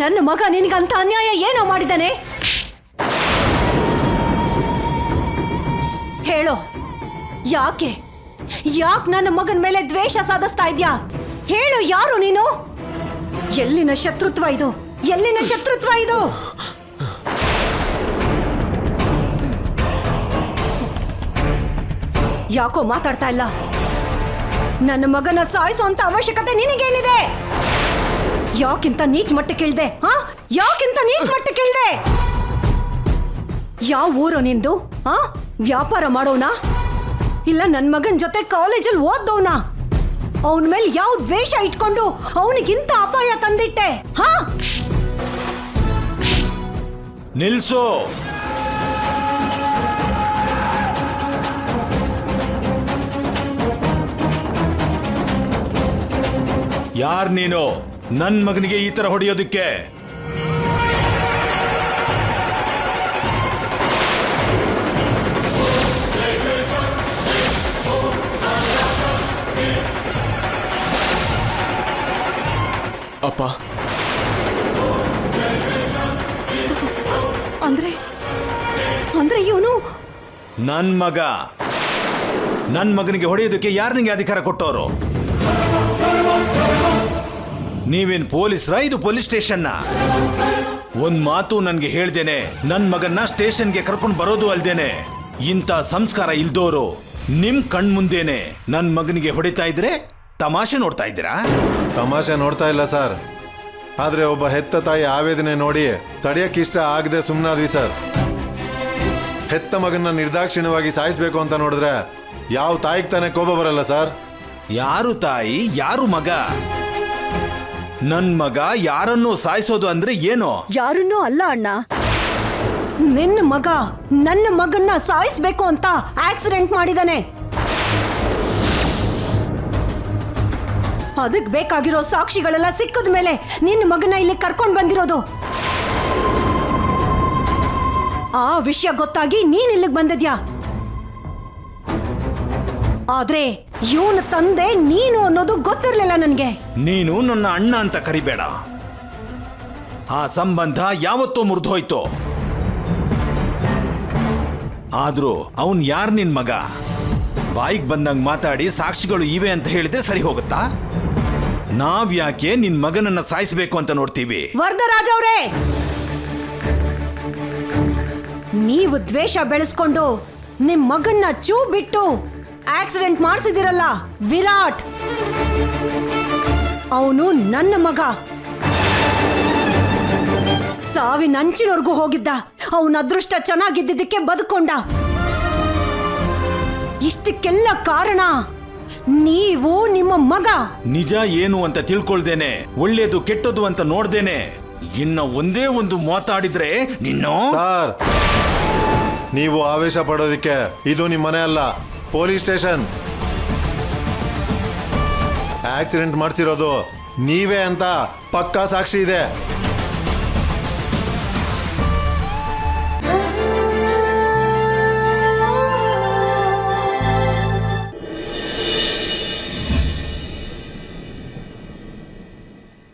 ನನ್ನ ಮಗ ನಿನಗಂತ ಅನ್ಯಾಯ ಏನೋ ಮಾಡಿದ್ದಾನೆ? ಹೇಳೋ, ಯಾಕೆ? ಯಾಕೆ ನನ್ನ ಮಗನ ಮೇಲೆ ದ್ವೇಷ ಸಾಧಿಸ್ತಾ ಇದ್ಯಾ? ಹೇಳು ಯಾರು ನೀನು? ಎಲ್ಲಿನ ಶತ್ರುತ್ವ ಇದು? ಎಲ್ಲಿನ ಶತ್ರುತ್ವ ಇದು? ಯಾಕೋ ಮಾತಾಡ್ತಾ ಇಲ್ಲ. ನನ್ನ ಮಗನ ಸಾಯಿಸುವಂತ ಅವಶ್ಯಕತೆ ನಿನಗೇನಿದೆ? ಯಾಕಿಂತ ನೀಚ್ ಮಟ್ಟಕ್ಕಿಳ್ದೆ ಹಾ? ಯಾಕಿಂತ ನೀಚ್ ಕೇಳಿದೆ? ಯಾವ ಊರು ನಿಂದು? ಹಾ? ವ್ಯಾಪಾರ ಮಾಡೋನಾ? ಇಲ್ಲ ನನ್ ಮಗನ್ ಜೊತೆ ಕಾಲೇಜಲ್ಲಿ ಓದ್ದವನ? ಅವನ ಮೇಲೆ ಯಾವ ದ್ವೇಷ ಇಟ್ಕೊಂಡು ಅವನಿಗಿಂತ ಅಪಾಯ ತಂದಿಟ್ಟೆ? ಹಾ? ನಿಲ್ಸು. ಯಾರ್ ನೀನು? ನನ್ ಮಗನಿಗೆ ಈ ತರ ಹೊಡೆಯೋದಕ್ಕೆ. ಅಪ್ಪ. ಅಂದ್ರೆ ಅಂದ್ರೆ ಇವನು? ನನ್ ಮಗ. ನನ್ ಮಗನಿಗೆ ಹೊಡೆಯೋದಕ್ಕೆ ಯಾರು ನಿಮಗೆ ಅಧಿಕಾರ ಕೊಟ್ಟವರು ನೀವೇನ್ ಪೊಲೀಸ್ರಾ? ಇದು ಪೊಲೀಸ್ ಸ್ಟೇಷನ್ನ. ಒಂದ್ ಮಾತು ನನ್ಗೆ ಹೇಳ್ದೇನೆ ನನ್ ಮಗನ್ನ ಸ್ಟೇಷನ್ಗೆ ಕರ್ಕೊಂಡು ಬರೋದು ಅಲ್ದೇನೆ. ಇಂಥ ಸಂಸ್ಕಾರ ಇಲ್ದೋರು ನಿಮ್ ಕಣ್ ಮುಂದೇನೆ ನನ್ ಮಗನಿಗೆ ಹೊಡಿತಾ ಇದ್ರೆ ತಮಾಷೆ ನೋಡ್ತಾ ಇದ್ದೀರಾ? ತಮಾಷೆ ನೋಡ್ತಾ ಇಲ್ಲ ಸರ್. ಆದ್ರೆ ಒಬ್ಬ ಹೆತ್ತ ತಾಯಿ ಆವೇದನೆ ನೋಡಿ ತಡೆಯಕ್ಕಿಷ್ಟ ಆಗದೆ ಸುಮ್ಮನಾದ್ವಿ ಸರ್. ಹೆತ್ತ ಮಗನ್ನ ನಿರ್ದಾಕ್ಷಿಣ್ಯವಾಗಿ ಸಾಯಿಸ್ಬೇಕು ಅಂತ ನೋಡಿದ್ರೆ ಯಾವ ತಾಯಿಗೆ ತಾನೇ ಕೋಪ ಬರಲ್ಲ ಸರ್. ಯಾರು ತಾಯಿ ಯಾರು ಮಗ? ನನ್ ಮಗ ಯಾರನ್ನು ಸಾಯಿಸೋದು ಅಂದ್ರೆ ಏನು? ಯಾರನ್ನೂ ಅಲ್ಲ ಅಣ್ಣ. ನಿನ್ನ ಮಗ ನನ್ನ ಮಗನ್ನ ಸಾಯಿಸ್ಬೇಕು ಅಂತ ಆಕ್ಸಿಡೆಂಟ್ ಮಾಡಿದಾನೆ. ಅದಕ್ ಬೇಕಾಗಿರೋ ಸಾಕ್ಷಿಗಳೆಲ್ಲ ಸಿಕ್ಕದ ಮೇಲೆ ನಿನ್ನ ಮಗನ ಇಲ್ಲಿ ಕರ್ಕೊಂಡ್ ಬಂದಿರೋದು. ಆ ವಿಷಯ ಗೊತ್ತಾಗಿ ನೀನ್ ಇಲ್ಲಿಗೆ ಬಂದಿದ್ಯಾ? ಆದ್ರೆ ಇವನ ತಂದೆ ನೀನು ಅನ್ನೋದು ಗೊತ್ತಿರ್ಲಿಲ್ಲ ನನಗೆ. ನೀನು ನನ್ನ ಅಣ್ಣ ಅಂತ ಕರಿಬೇಡ. ಆ ಸಂಬಂಧ ಯಾವತ್ತೋ ಮುರಿದೋಯ್ತು. ಆದ್ರೂ ಅವನ್ ಯಾರ್ ನಿನ್ ಮಗ? ಬಾಯಿಗೆ ಬಂದಂಗ್ ಮಾತಾಡಿ ಸಾಕ್ಷಿಗಳು ಇವೆ ಅಂತ ಹೇಳಿದ್ರೆ ಸರಿ ಹೋಗುತ್ತಾ? ನಾವ್ ಯಾಕೆ ನಿನ್ ಮಗನನ್ನ ಸಾಯಿಸಬೇಕು ಅಂತ ನೋಡ್ತೀವಿ? ವರದರಾಜ್ ಅವರೇ! ನೀವು ದ್ವೇಷ ಬೆಳೆಸ್ಕೊಂಡು ನಿಮ್ ಮಗನ್ನ ಚೂ ಬಿಟ್ಟು ಆಕ್ಸಿಡೆಂಟ್ ಮಾಡಿಸಿದಿರಲ್ಲ ವಿರಾಟ್! ಅವನು ನನ್ನ ಮಗ. ಸಾವಿನ ಅಂಚಿನವರೆಗೂ ಹೋಗಿದ್ದ. ಅವನ ಅದೃಷ್ಟ ಚೆನ್ನಾಗಿದ್ದಿದ್ದಕ್ಕೆ ಬದುಕೊಂಡ. ಇಷ್ಟಕ್ಕೆಲ್ಲ ಕಾರಣ ನೀವು ನಿಮ್ಮ ಮಗ. ನಿಜ ಏನು ಅಂತ ತಿಳ್ಕೊಳ್ದೇನೆ. ಒಳ್ಳೇದು ಕೆಟ್ಟದು ಅಂತ ನೋಡ್ದೇನೆ. ಇನ್ನ ಒಂದೇ ಒಂದು ಮಾತಾಡಿದ್ರೆ ನಿನ್ನ? ಸರ್ ನೀವು ಆವೇಶ ಪಡೋದಿಕ್ಕೆ ಇದು ನಿಮ್ಮ ಮನೆ ಅಲ್ಲ. Police station. ಆಕ್ಸಿಡೆಂಟ್ ಮಾಡಿಸಿರೋದು ನೀವೇ ಅಂತ ಪಕ್ಕಾ ಸಾಕ್ಷಿ ಇದೆ.